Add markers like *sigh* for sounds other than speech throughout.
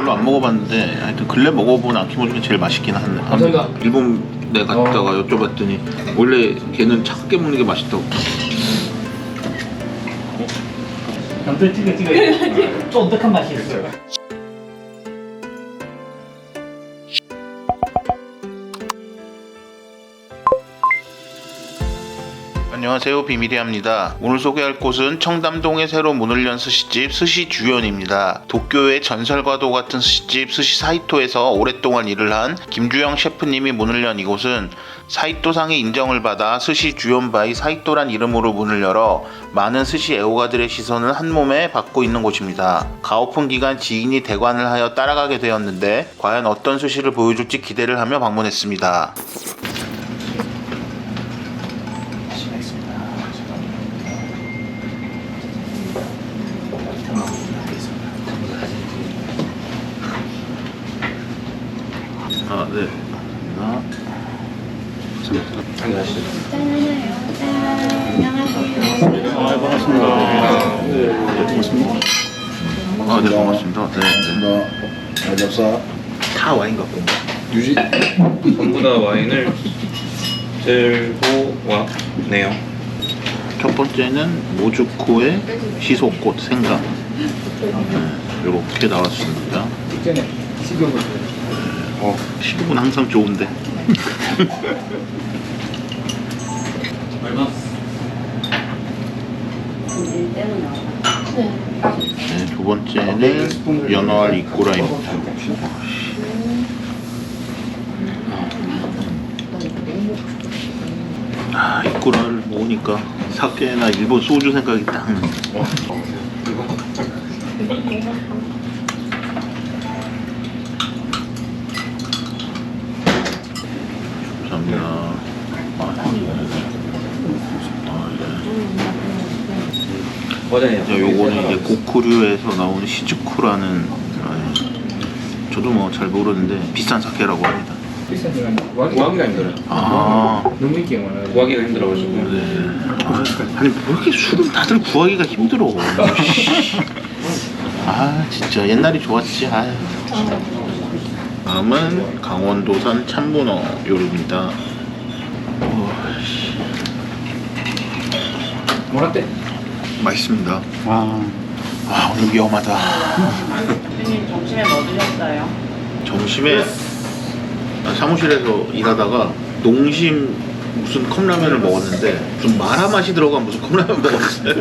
별로 안 먹어봤는데 하여튼 근래 먹어본 아키모 중에 제일 맛있긴 한 감사합니다. 일본 내 갔다가 여쭤봤더니 원래 걔는 차갑게 먹는 게 맛있다고 감자 찍어 찍어 쫀득한 맛이 있어요. 안녕하세요 비밀이합니다. 오늘 소개할 곳은 청담동에 새로 문을 연 스시집 스시 주연입니다. 도쿄의 전설과도 같은 스시집 스시 사이토에서 오랫동안 일을 한 김주영 셰프님이 문을 연 이곳은 사이토상의 인정을 받아 스시 주연 바이 사이토란 이름으로 문을 열어 많은 스시 애호가들의 시선을 한 몸에 받고 있는 곳입니다. 가오픈 기간 지인이 대관을 하여 따라가게 되었는데 과연 어떤 스시를 보여줄지 기대를 하며 방문했습니다 아, 네. 아, 아, 네, 반갑습니다. 네, 네. 감사. 다 와인 같고. 유지. 전부 다 와인을 들고 왔네요. 첫 번째는 모주코의 시소꽃 생강. 네, 이렇게 나왔습니다. 어, 시국은 항상 좋은데. 네, 두 번째는 연어알 이꼬라입니다. 아, 이꼬라를 먹으니까 사케나 일본 소주 생각이 딱 나네. 감사합니다. 아. 자, 요거는 이제 고쿠류에서 나오는 시즈쿠라는 아, 저도 뭐 잘 모르는데 비싼 사케라고 합니다. 구하기가 힘들어요. 아, 너무 있게 많아. 구하기가 힘들어가지고. 네. 아, 아니 왜 이렇게 술은 다들 구하기가 힘들어. *laughs* 아 진짜 옛날이 좋았지. 아유. 다음은 강원도산 참문어 요리입니다. 어, 뭐라대? 맛있습니다. 아, 오늘 위험하다. 선생님 점심에 뭐 드셨어요? 점심에 사무실에서 일하다가 농심 무슨 컵라면을 먹었는데 좀 마라 맛이 들어간 무슨 컵라면 먹었어요.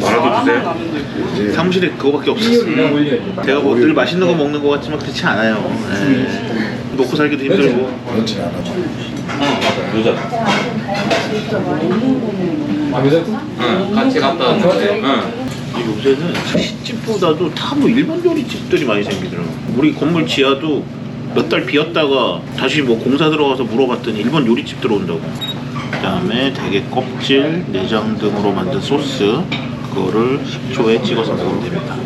말아도 주세요. 이제 사무실에 그거밖에 없었어요. 제가 뭐 늘 맛있는 거 먹는 것 같지만 그렇지 않아요. 예. 먹고 살기도 힘들고. 그렇지 않아. 누자. 아, 응, 같이 갔다 왔는데. 응. 요새는 스시집보다도 다 뭐 일본 요리 집들이 많이 생기더라고. 우리 건물 지하도 몇 달 비었다가 다시 뭐 공사 들어가서 물어봤더니 일본 요리집 들어온다고. 그 다음에 대게 껍질, 내장 등으로 만든 소스 그거를 식초에 찍어서 먹으면 됩니다.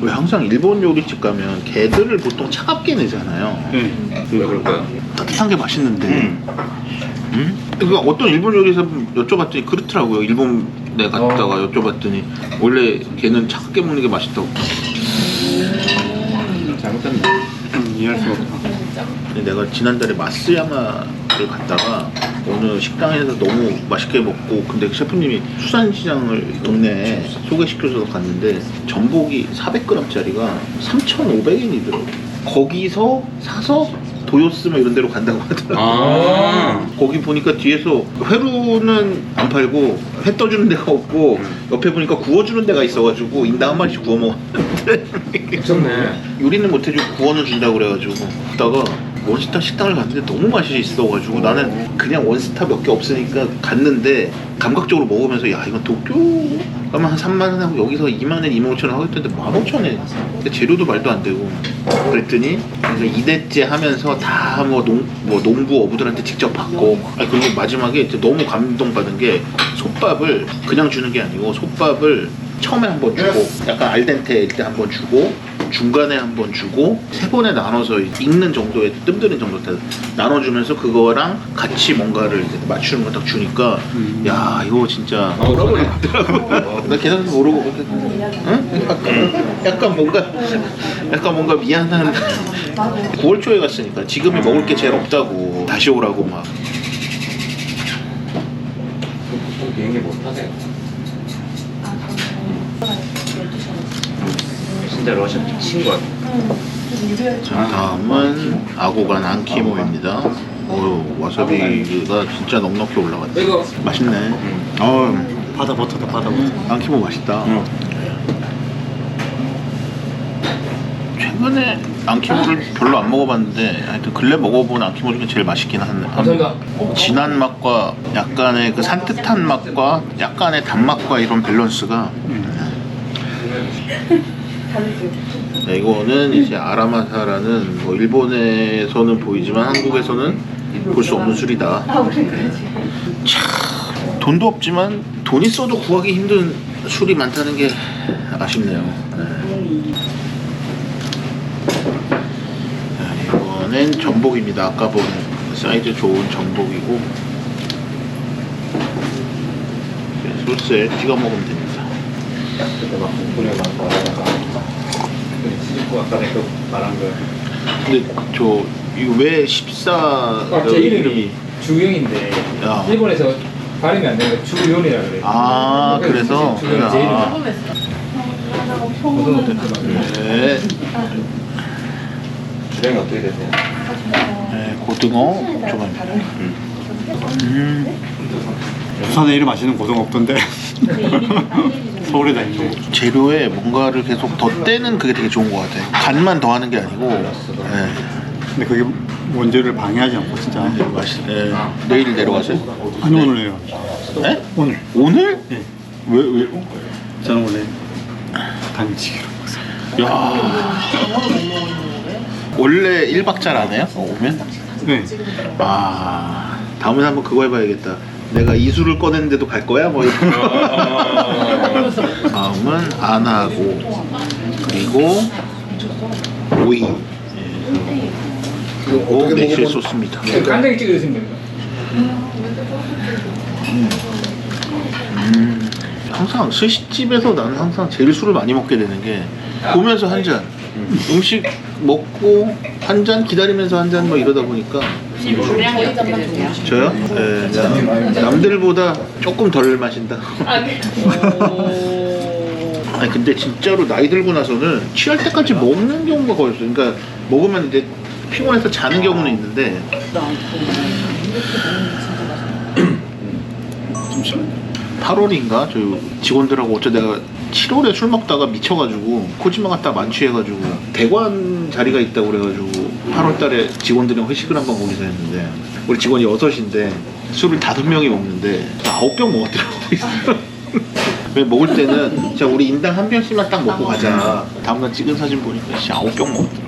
왜 항상 일본 요리집 가면 게들을 보통 차갑게 내잖아요. 왜 그럴까요? 따뜻한 게 맛있는데. 음? 그러니까 어떤 일본 요리사 여쭤봤더니 그렇더라고요. 일본 내 갔다가 여쭤봤더니 원래 걔는 차갑게 먹는 게 맛있다고. 이해할 수가 없다. 내가 지난달에 마스야마를 갔다가 어느 식당에서 너무 맛있게 먹고 근데 셰프님이 수산시장을 동네에 소개시켜줘서 갔는데 전복이 400g짜리가 3,500엔이더라고. 거기서 사서 도요스 뭐 이런 데로 간다고 하더라고. 아. 거기 보니까 뒤에서 회로는 안 팔고 회 떠주는 데가 없고 옆에 보니까 구워주는 데가 있어가지고 인당 한 마리씩 구워 먹었는데 미쳤네. *laughs* 요리는 못해주고 구워는 준다고 그래가지고 그다가 원스타 식당을 갔는데 너무 맛이 있어가지고 나는 그냥 원스타 몇 개 없으니까 갔는데 감각적으로 먹으면서 야 이건 도쿄? 가면 한 3만 원 하고 여기서 2만 원, 2만 5천 원 하겠다는데 1만 5천 원 근데 재료도 말도 안 되고. 그랬더니 그래서 이대째 하면서 다뭐농뭐 농부 어부들한테 직접 받고. 아니, 그리고 마지막에 너무 감동받은 게 솥밥을 그냥 주는 게 아니고 솥밥을 처음에 한번 주고 약간 알덴테일 때 한번 주고 중간에 한 번 주고 세 번에 나눠서 익는 정도의 뜸들인 정도 때 나눠주면서 그거랑 같이 뭔가를 맞추는 걸 딱 주니까 야 이거 진짜 돌아버리더라고 나 계산서 모르고 응? 약간, 약간 뭔가 약간 뭔가 미안한 9월 초에 갔으니까 지금이 먹을 게 제일 없다고 다시 오라고 막. 비행기 못 타세요? 것 같아. 자, 다음은 아고간 안키모입니다. 오, 와사비가 진짜 넉넉히 올라갔네. 이거 맛있네. 어, 바다 버터다 바다 버터. 안키모 맛있다. 응. 최근에 안키모를 별로 안 먹어봤는데 하여튼 근래 먹어본 안키모 중에 제일 맛있긴 한. 감사합니다. 진한 맛과 약간의 그 산뜻한 맛과 약간의 단맛과 이런 밸런스가 네, 이거는 이제 아라마사라는 뭐 일본에서는 보이지만 한국에서는 볼 수 없는 술이다. 참 돈도 없지만 돈 있어도 구하기 힘든 술이 많다는 게 아쉽네요. 네. 자, 이번엔 전복입니다. 아까 본 사이즈 좋은 전복이고 소스에 찍어 먹으면 됩니다. 그때 막 공군에 막 말하다가 치즈코 아까 내가 말한 거. 근데 저 이거 왜 14? 아, 제 이름이 주영인데 야. 일본에서 발음이 안 되니까 주연이라 그래. 아 그래서 주영 제 이름. 아, 어떤 그 네, 주량이 어떻게 되세요? 네 고등어 조금입니다. 음, 부산에 이름 아시는 고등 없던데. 서울에 다니는 거. 재료에 뭔가를 계속 덧대는 그게 되게 좋은 것 같아요. 간만 더하는 게 아니고. 네, 근데 그게 원재료를 방해하지 않고 진짜. 네, 맛있. 네. 내일 내려가세요? 아니 오늘요. 네? 오늘. 오늘? 네. 왜 왜? 저는 원래 당직으로. 야. 원래 1박자를 안 해요? 어, 오면? 네. 아 다음에 한번 그거 해봐야겠다. 내가 이수를 꺼냈는데도 갈 거야? 뭐 이런. 다음은 안 하고 그리고 오이 예, 그리고 매실 소스입니다. 간장에 찍어 드시면 됩니다. 음, 항상 스시집에서 나는 항상 제일 술을 많이 먹게 되는 게 보면서 한 잔, 음식 먹고 한 잔 기다리면서 한 잔 뭐 이러다 보니까 주량이 어떻게 되세요? 저요? 예, 남- 남들보다 조금 덜 마신다. 아, 네. 아니 근데 진짜로 나이 들고 나서는 취할 때까지 먹는 경우가 거의 없어요. 그러니까 먹으면 이제 피곤해서 자는 경우는 있는데 8월인가 저 직원들하고 어쩌 내가 7월에 술 먹다가 미쳐가지고 코지마 갔다 만취해가지고 대관 자리가 있다고 그래가지고 8월달에 직원들이랑 회식을 한번 거기서 했는데 우리 직원이 6인데 술을 5명이 먹는데 9병 먹었더라고 왜 먹을 때는 진짜 우리 인당 한 병씩만 딱 먹고 가자. 다음날 찍은 사진 보니까 진짜 9병 먹었더라고.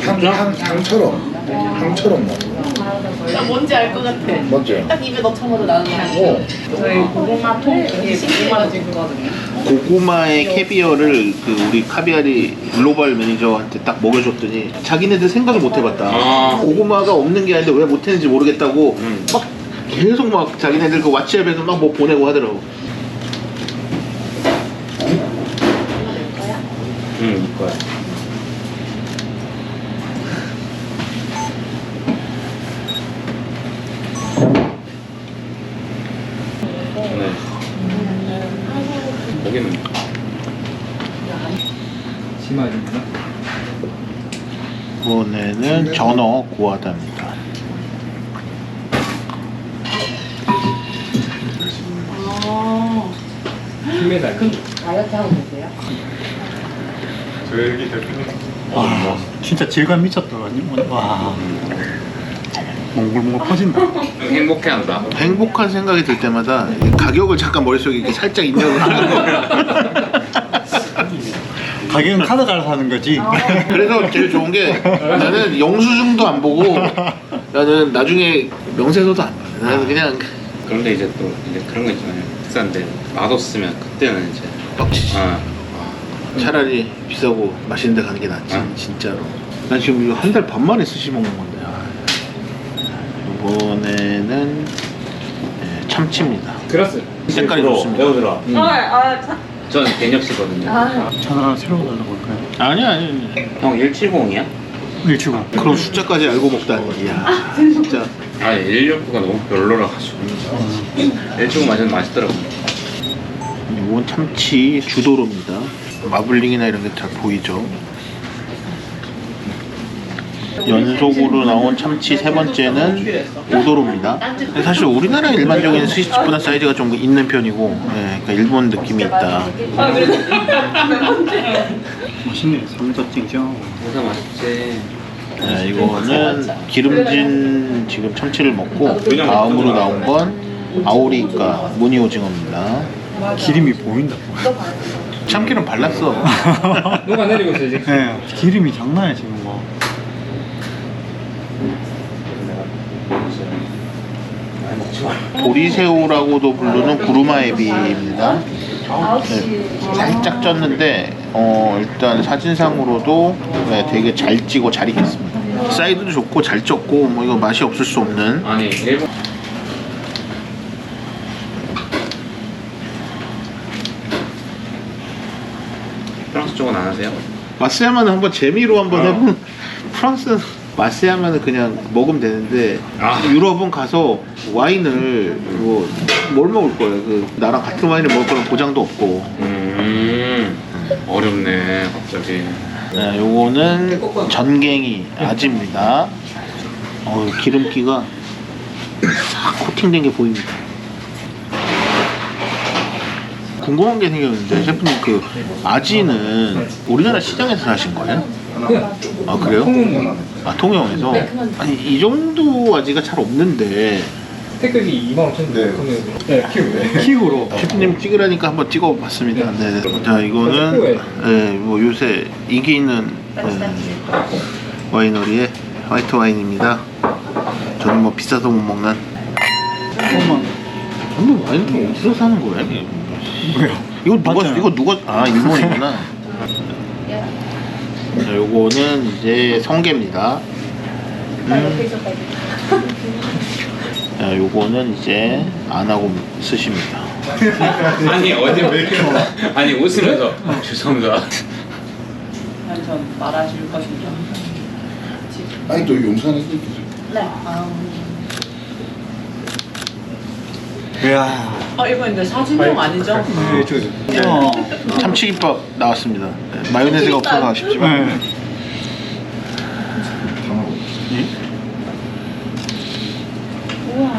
향, 향, 향 처럼 향처럼 먹어. 나 뭔지 알 것 같아. 뭔지? 딱 입에 넣자마자 나는 향. 오 저희 고구마 통 이게 고구마 있거든요. 고구마의 캐비어를 그 우리 카비아리 글로벌 매니저한테 딱 먹여줬더니 자기네들 생각을 못 해봤다. 아. 고구마가 없는 게 아닌데 왜 못했는지 모르겠다고 음. 막 계속 막 자기네들 그 왓츠앱에서 막 뭐 보내고 하더라고. 응, 이거야. 네. 고기는 심하지구나. 이번에는 전어 고하다입니다. 아, 힘에다. 다이어트 하고 계세요? 와, 진짜 질감 미쳤다. 와. 몽글몽글 퍼진다. *laughs* 행복해한다. 행복한 생각이 들 때마다 가격을 잠깐 머릿속에 이렇게 살짝 입력을 하는 *laughs* 거. 가격은 카드 갈아서 하는 거지. *laughs* 그래서 제일 좋은 게 나는 영수증도 안 보고 나는 나중에 명세서도 안 봐. 나는 그냥 그런데 이제 또 이제 그런 거 있잖아요. 비싼데 맛없으면 그때는 이제 빡치지. 어. 차라리 비싸고 맛있는 데 가는 게 낫지 진짜로 난 지금 이거 한 달 반 만에 스시 먹는 건데 아. 이번에는 예, 참치입니다 그라스. 색깔이 좋습니다 매우 들어. 음. 아, 참. 저는 개념씨거든요. 전 하나 새로 달라고 할까요? 아니야 아니야 형 170이야? 175 그런 숫자까지 알고 먹다니 이야 진짜 아 169가 너무 별로라 가지고. 170 맞으면 맛있더라고. 이건 참치 주도로입니다 마블링이나 이런 게 잘 보이죠 연속으로 나온 참치 세 번째는 오도로입니다. 사실 우리나라 일반적인 스시집보다 사이즈가 좀 있는 편이고 예, 그러니까 일본 느낌이 있다. 맛있네 삼다땡죠? 고사 맛있지. 자, 이거는 기름진 지금 참치를 먹고 다음으로 나온 건 아오리까 무늬 오징어입니다. 기름이 보인다. 참기름 발랐어. *laughs* 녹아 내리고 있어 이제. 네, 기름이 장난이야 지금 뭐 많이 먹지 마. 보리새우라고도 부르는 구루마에비입니다. 네, 살짝 쪘는데 어, 일단 사진상으로도 네, 되게 잘 찌고 잘 익혔습니다. 사이드도 좋고 잘 쪘고 뭐 이거 맛이 없을 수 없는 아니 일본 프랑스 쪽은 안 하세요? 마스야마는 한번 재미로 한번 해본 프랑스는 마스야마는 그냥 먹으면 되는데 아. 유럽은 가서 와인을 뭐 뭘 먹을 거예요? 그 나랑 같은 와인을 먹을 거는 보장도 없고 음 어렵네 갑자기. 네, 요거는 전갱이 아지입니다. 어, 기름기가 싹 코팅된 게 보입니다. 궁금한 게 생겼는데 셰프님 그 아지는 우리나라 시장에서 사신 거예요? 아 그래요? 통은 아 통영에서? 아니 이 정도 아지가 잘 없는데 태극이 2만 5천 네. 원. 네, 키우네. 킥으로 셰프님 찍으라니까 한번 찍어봤습니다. 네. 자 이거는 예, 뭐 요새 인기 있는 예, 와이너리의 화이트 와인입니다. 저는 뭐 비싸서 못 먹는. 잠깐만. 저는 와인을 어디서 사는 거야? 뭐야 이거 누가 맞잖아요. 이거 누가 아 일본이구나. 자 요거는 이제 성게입니다. 자 요거는 이제 안 하고 쓰십니다. 아니 어디 왜 이렇게 아니 웃으면서 죄송합니다. 전 말하실 것인가? 아니 또 용산에서 이렇게 좀- 네. 아, 이야 어, 이거 근데 사진용 아니죠? 네, 저, 어. 참치김밥 나왔습니다. 네, 마요네즈가 없어서 아쉽지만. 네. 우와.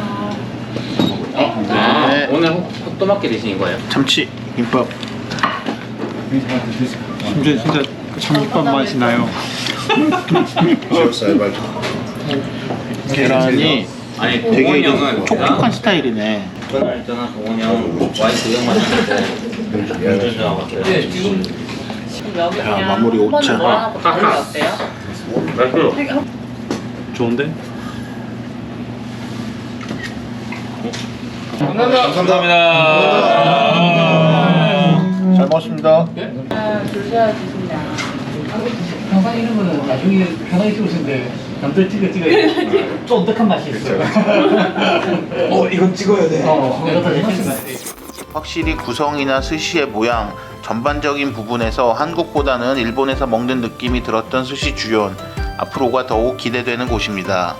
아 네. 오늘 호또맞게 드신 거예요? 참치 김밥. 진짜 진짜 참기밥 맛이 나요 계란이 아니 되게 좀 촉촉한 스타일이네. 전화 있잖아 동원이 형 와이프 형 맞는데 운전 전화 왔어요. 네, 지금 지금 여기 야, 그냥 마무리 한 번은 오차. 뭐라고 다른 게 어때요? 맛있어요. 좋은데? 감사합니다. 잘 먹었습니다. 아, 줄 서야 드신다. 항상 이런 거는 나중에 편하게 찍으시는데 남들 찍어 찍어 쫀득한 맛이 있어요. 어 이건 찍어야 돼. 어. 확실히 구성이나 스시의 모양, 전반적인 부분에서 한국보다는 일본에서 먹는 느낌이 들었던 스시 주연. 앞으로가 더욱 기대되는 곳입니다.